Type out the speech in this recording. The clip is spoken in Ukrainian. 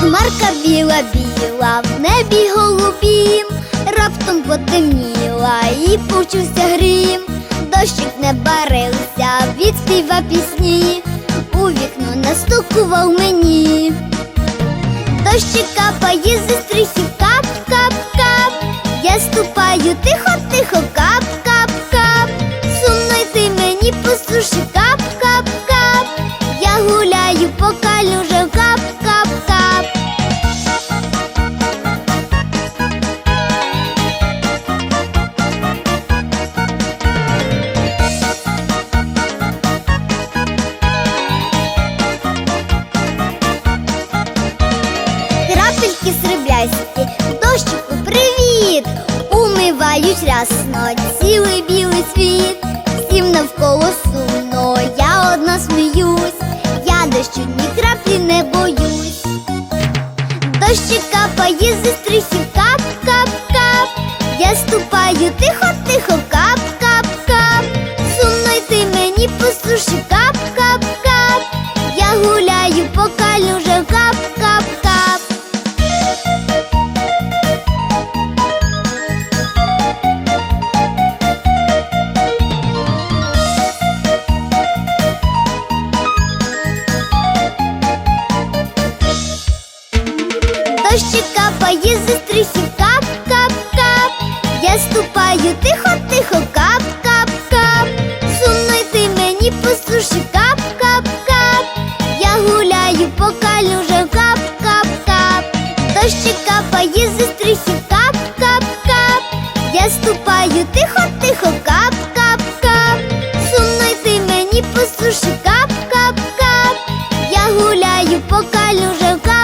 Хмарка біла, біла, в небі голубім, раптом потемніла і почувся грім, дощик не барився, відспіва пісні, у вікно настукував мені. Дощик капає зі стрихів, кап, кап, кап. Я ступаю тихо, тихо, кап, кап, кап. Сумно йти мені по суші, Рясно цілий білий світ, всім навколо сумно, я одна сміюсь, я дощу ні краплі не боюсь. Дощик капає зі стрихів, кап, кап, кап. Я ступаю тихо, тихо, кап, кап, кап. Сумно йти мені по суші, кап, кап, кап. Я гуляю по кап, кап. дощі капає зі стрихів кап-кап-кап. Я ступаю тихо-тихо, кап-кап-кап. Сумно йти мені по суші кап-кап-кап. Я гуляю по калюжам кап-кап-кап. Дощі капає зі стрихів кап-кап-кап. Я ступаю тихо-тихо, кап-кап-кап. Сумно йти мені по суші кап-кап-кап. Я гуляю по калюжам кап